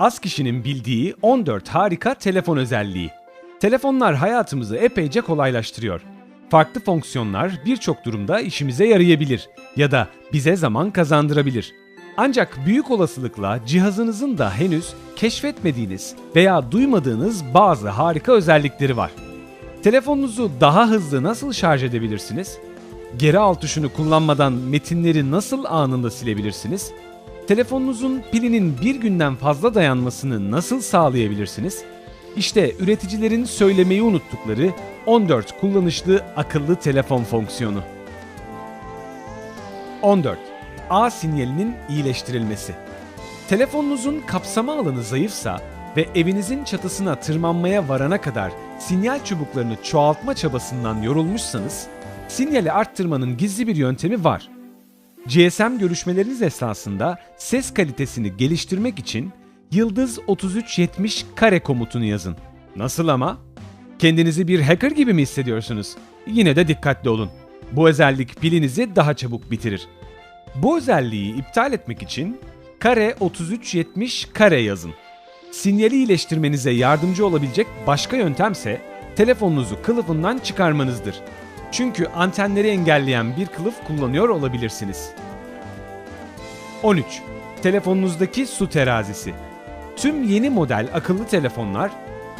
Az kişinin bildiği 14 harika telefon özelliği. Telefonlar hayatımızı epeyce kolaylaştırıyor. Farklı fonksiyonlar birçok durumda işimize yarayabilir ya da bize zaman kazandırabilir. Ancak büyük olasılıkla cihazınızın da henüz keşfetmediğiniz veya duymadığınız bazı harika özellikleri var. Telefonunuzu daha hızlı nasıl şarj edebilirsiniz? Geri al tuşunu kullanmadan metinleri nasıl anında silebilirsiniz? Telefonunuzun pilinin bir günden fazla dayanmasını nasıl sağlayabilirsiniz? İşte üreticilerin söylemeyi unuttukları 14 kullanışlı akıllı telefon fonksiyonu. 14. A sinyalinin iyileştirilmesi. Telefonunuzun kapsama alanı zayıfsa ve evinizin çatısına tırmanmaya varana kadar sinyal çubuklarını çoğaltma çabasından yorulmuşsanız, sinyali arttırmanın gizli bir yöntemi var. GSM görüşmeleriniz esnasında ses kalitesini geliştirmek için Yıldız 3370 kare komutunu yazın. Nasıl ama? Kendinizi bir hacker gibi mi hissediyorsunuz? Yine de dikkatli olun. Bu özellik pilinizi daha çabuk bitirir. Bu özelliği iptal etmek için kare 3370 kare yazın. Sinyali iyileştirmenize yardımcı olabilecek başka yöntemse telefonunuzu kılıfından çıkarmanızdır. Çünkü antenleri engelleyen bir kılıf kullanıyor olabilirsiniz. 13. Telefonunuzdaki su terazisi. Tüm yeni model akıllı telefonlar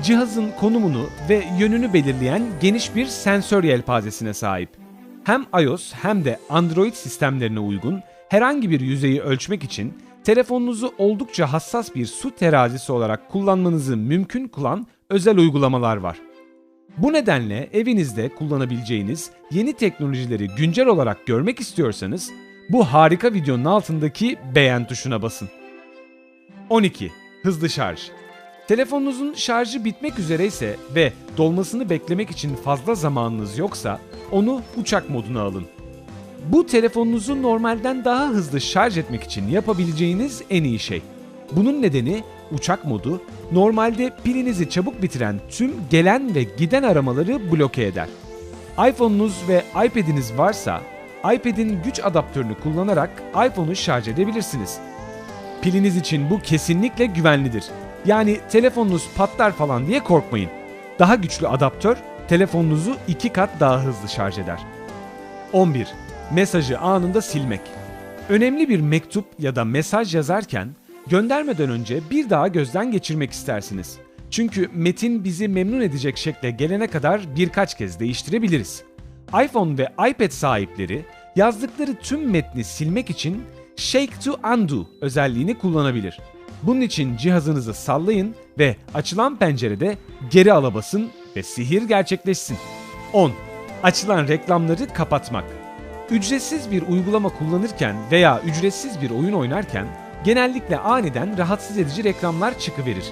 cihazın konumunu ve yönünü belirleyen geniş bir sensör yelpazesine sahip. Hem iOS hem de Android sistemlerine uygun herhangi bir yüzeyi ölçmek için telefonunuzu oldukça hassas bir su terazisi olarak kullanmanızı mümkün kılan özel uygulamalar var. Bu nedenle evinizde kullanabileceğiniz yeni teknolojileri güncel olarak görmek istiyorsanız bu harika videonun altındaki beğen tuşuna basın. 12. Hızlı şarj. Telefonunuzun şarjı bitmek üzere ise ve dolmasını beklemek için fazla zamanınız yoksa onu uçak moduna alın. Bu telefonunuzu normalden daha hızlı şarj etmek için yapabileceğiniz en iyi şey. Bunun nedeni uçak modu normalde pilinizi çabuk bitiren tüm gelen ve giden aramaları bloke eder. iPhone'unuz ve iPad'iniz varsa iPad'in güç adaptörünü kullanarak iPhone'u şarj edebilirsiniz. Piliniz için bu kesinlikle güvenlidir. Yani telefonunuz patlar falan diye korkmayın. Daha güçlü adaptör telefonunuzu iki kat daha hızlı şarj eder. 11. Mesajı anında silmek. Önemli bir mektup ya da mesaj yazarken göndermeden önce bir daha gözden geçirmek istersiniz. Çünkü metin bizi memnun edecek şekle gelene kadar birkaç kez değiştirebiliriz. iPhone ve iPad sahipleri yazdıkları tüm metni silmek için Shake to Undo özelliğini kullanabilir. Bunun için cihazınızı sallayın ve açılan pencerede geri ala basın ve sihir gerçekleşsin. 10. Açılan reklamları kapatmak. Ücretsiz bir uygulama kullanırken veya ücretsiz bir oyun oynarken genellikle aniden rahatsız edici reklamlar çıkıverir.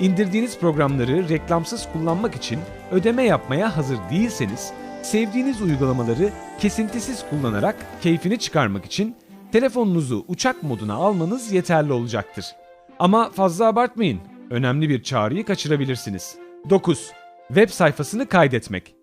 İndirdiğiniz programları reklamsız kullanmak için ödeme yapmaya hazır değilseniz, sevdiğiniz uygulamaları kesintisiz kullanarak keyfini çıkarmak için telefonunuzu uçak moduna almanız yeterli olacaktır. Ama fazla abartmayın. Önemli bir çağrıyı kaçırabilirsiniz. 9. Web sayfasını kaydetmek.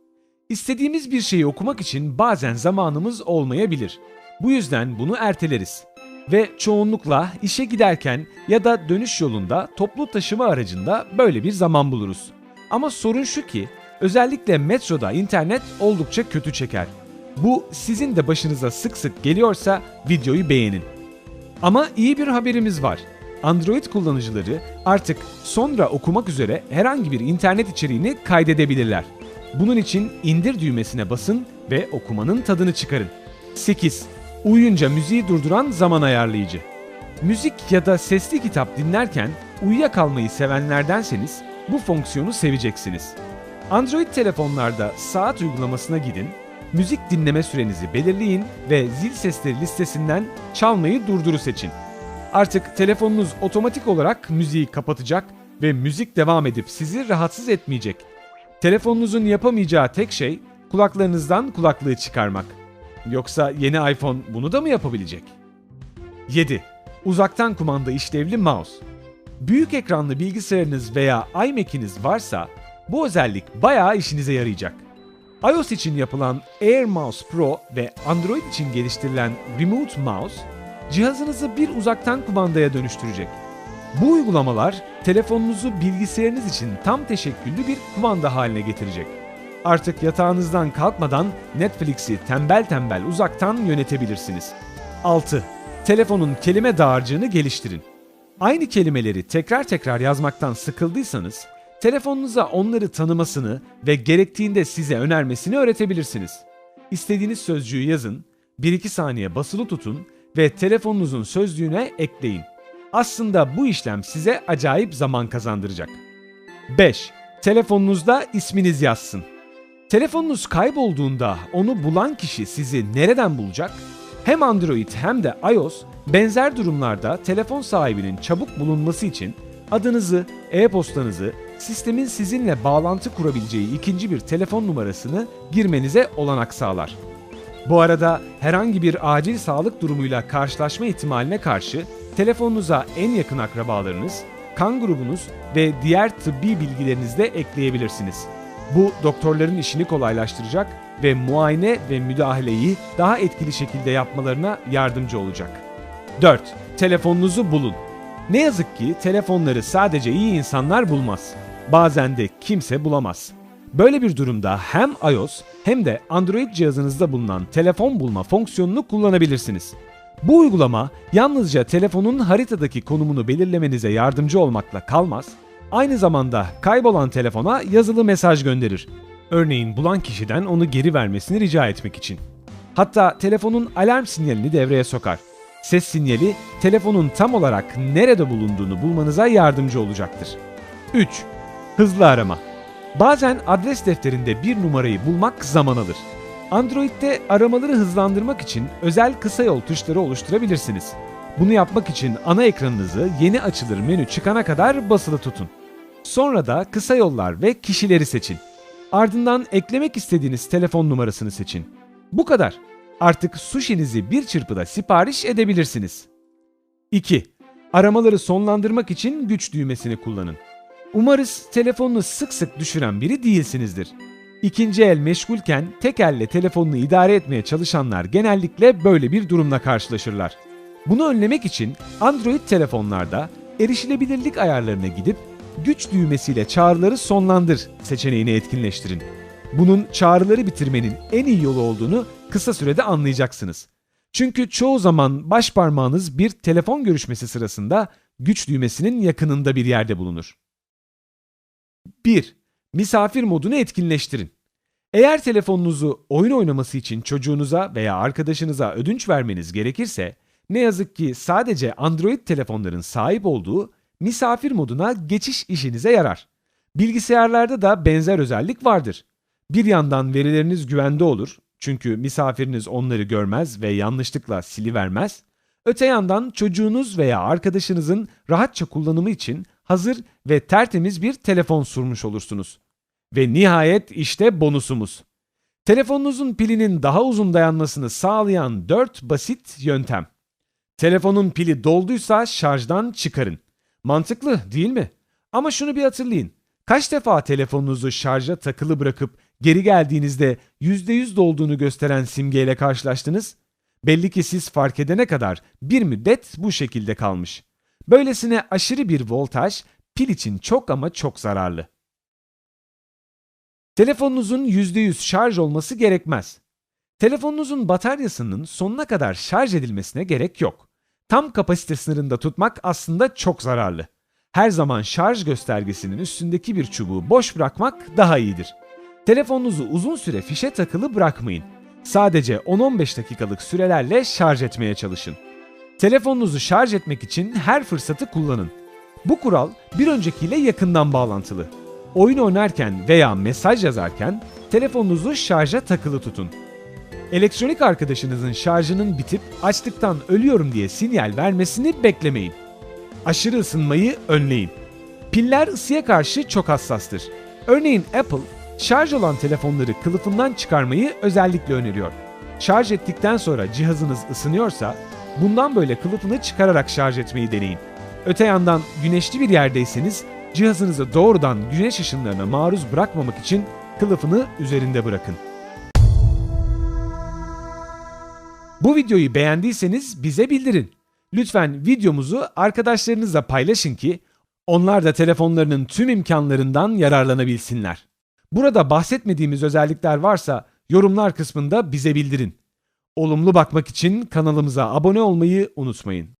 İstediğimiz bir şeyi okumak için bazen zamanımız olmayabilir. Bu yüzden bunu erteleriz. Ve çoğunlukla işe giderken ya da dönüş yolunda toplu taşıma aracında böyle bir zaman buluruz. Ama sorun şu ki özellikle metroda internet oldukça kötü çeker. Bu sizin de başınıza sık sık geliyorsa videoyu beğenin. Ama iyi bir haberimiz var. Android kullanıcıları artık sonra okumak üzere herhangi bir internet içeriğini kaydedebilirler. Bunun için indir düğmesine basın ve okumanın tadını çıkarın. 8. Uyuyunca müziği durduran zaman ayarlayıcı. Müzik ya da sesli kitap dinlerken uyuyakalmayı sevenlerdenseniz bu fonksiyonu seveceksiniz. Android telefonlarda saat uygulamasına gidin, müzik dinleme sürenizi belirleyin ve zil sesleri listesinden çalmayı durduru seçin. Artık telefonunuz otomatik olarak müziği kapatacak ve müzik devam edip sizi rahatsız etmeyecek. Telefonunuzun yapamayacağı tek şey kulaklarınızdan kulaklığı çıkarmak. Yoksa yeni iPhone bunu da mı yapabilecek? 7. Uzaktan kumanda işlevli mouse. Büyük ekranlı bilgisayarınız veya iMac'iniz varsa bu özellik bayağı işinize yarayacak. iOS için yapılan Air Mouse Pro ve Android için geliştirilen Remote Mouse cihazınızı bir uzaktan kumandaya dönüştürecek. Bu uygulamalar telefonunuzu bilgisayarınız için tam teşekküllü bir kumanda haline getirecek. Artık yatağınızdan kalkmadan Netflix'i tembel tembel uzaktan yönetebilirsiniz. 6. Telefonun kelime dağarcığını geliştirin. Aynı kelimeleri tekrar tekrar yazmaktan sıkıldıysanız, telefonunuza onları tanımasını ve gerektiğinde size önermesini öğretebilirsiniz. İstediğiniz sözcüğü yazın, 1-2 saniye basılı tutun ve telefonunuzun sözlüğüne ekleyin. Aslında bu işlem size acayip zaman kazandıracak. 5. Telefonunuzda isminiz yazsın. Telefonunuz kaybolduğunda onu bulan kişi sizi nereden bulacak? Hem Android hem de iOS benzer durumlarda telefon sahibinin çabuk bulunması için adınızı, e-postanızı, sistemin sizinle bağlantı kurabileceği ikinci bir telefon numarasını girmenize olanak sağlar. Bu arada herhangi bir acil sağlık durumuyla karşılaşma ihtimaline karşı telefonunuza en yakın akrabalarınız, kan grubunuz ve diğer tıbbi bilgilerinizi de ekleyebilirsiniz. Bu doktorların işini kolaylaştıracak ve muayene ve müdahaleyi daha etkili şekilde yapmalarına yardımcı olacak. 4. Telefonunuzu bulun. Ne yazık ki telefonları sadece iyi insanlar bulmaz. Bazen de kimse bulamaz. Böyle bir durumda hem iOS hem de Android cihazınızda bulunan telefon bulma fonksiyonunu kullanabilirsiniz. Bu uygulama yalnızca telefonun haritadaki konumunu belirlemenize yardımcı olmakla kalmaz, aynı zamanda kaybolan telefona yazılı mesaj gönderir. Örneğin bulan kişiden onu geri vermesini rica etmek için. Hatta telefonun alarm sinyalini devreye sokar. Ses sinyali telefonun tam olarak nerede bulunduğunu bulmanıza yardımcı olacaktır. 3. Hızlı arama. Bazen adres defterinde bir numarayı bulmak zaman alır. Android'de aramaları hızlandırmak için özel kısa yol tuşları oluşturabilirsiniz. Bunu yapmak için ana ekranınızı yeni açılır menü çıkana kadar basılı tutun. Sonra da kısa yollar ve kişileri seçin. Ardından eklemek istediğiniz telefon numarasını seçin. Bu kadar. Artık sushi'nizi bir çırpıda sipariş edebilirsiniz. 2. Aramaları sonlandırmak için güç düğmesini kullanın. Umarız telefonunu sık sık düşüren biri değilsinizdir. İkinci el meşgulken tek elle telefonunu idare etmeye çalışanlar genellikle böyle bir durumla karşılaşırlar. Bunu önlemek için Android telefonlarda erişilebilirlik ayarlarına gidip güç düğmesiyle çağrıları sonlandır seçeneğini etkinleştirin. Bunun çağrıları bitirmenin en iyi yolu olduğunu kısa sürede anlayacaksınız. Çünkü çoğu zaman baş parmağınız bir telefon görüşmesi sırasında güç düğmesinin yakınında bir yerde bulunur. 1. Misafir modunu etkinleştirin. Eğer telefonunuzu oyun oynaması için çocuğunuza veya arkadaşınıza ödünç vermeniz gerekirse, ne yazık ki sadece Android telefonların sahip olduğu misafir moduna geçiş işinize yarar. Bilgisayarlarda da benzer özellik vardır. Bir yandan verileriniz güvende olur, çünkü misafiriniz onları görmez ve yanlışlıkla silivermez. Öte yandan çocuğunuz veya arkadaşınızın rahatça kullanımı için hazır ve tertemiz bir telefon sunmuş olursunuz. Ve nihayet işte bonusumuz. Telefonunuzun pilinin daha uzun dayanmasını sağlayan 4 basit yöntem. Telefonun pili dolduysa şarjdan çıkarın. Mantıklı değil mi? Ama şunu bir hatırlayın. Kaç defa telefonunuzu şarja takılı bırakıp geri geldiğinizde %100 dolduğunu gösteren simgeyle karşılaştınız? Belli ki siz fark edene kadar bir müddet bu şekilde kalmış. Böylesine aşırı bir voltaj pil için çok ama çok zararlı. Telefonunuzun %100 şarj olması gerekmez. Telefonunuzun bataryasının sonuna kadar şarj edilmesine gerek yok. Tam kapasite sınırında tutmak aslında çok zararlı. Her zaman şarj göstergesinin üstündeki bir çubuğu boş bırakmak daha iyidir. Telefonunuzu uzun süre fişe takılı bırakmayın. Sadece 10-15 dakikalık sürelerle şarj etmeye çalışın. Telefonunuzu şarj etmek için her fırsatı kullanın. Bu kural bir öncekiyle yakından bağlantılı. Oyun oynarken veya mesaj yazarken telefonunuzu şarja takılı tutun. Elektronik arkadaşınızın şarjının bitip açlıktan ölüyorum diye sinyal vermesini beklemeyin. Aşırı ısınmayı önleyin. Piller ısıya karşı çok hassastır. Örneğin Apple, şarj olan telefonları kılıfından çıkarmayı özellikle öneriyor. Şarj ettikten sonra cihazınız ısınıyorsa, bundan böyle kılıfını çıkararak şarj etmeyi deneyin. Öte yandan güneşli bir yerdeyseniz cihazınızı doğrudan güneş ışınlarına maruz bırakmamak için kılıfını üzerinde bırakın. Bu videoyu beğendiyseniz bize bildirin. Lütfen videomuzu arkadaşlarınızla paylaşın ki onlar da telefonlarının tüm imkanlarından yararlanabilsinler. Burada bahsetmediğimiz özellikler varsa yorumlar kısmında bize bildirin. Olumlu bakmak için kanalımıza abone olmayı unutmayın.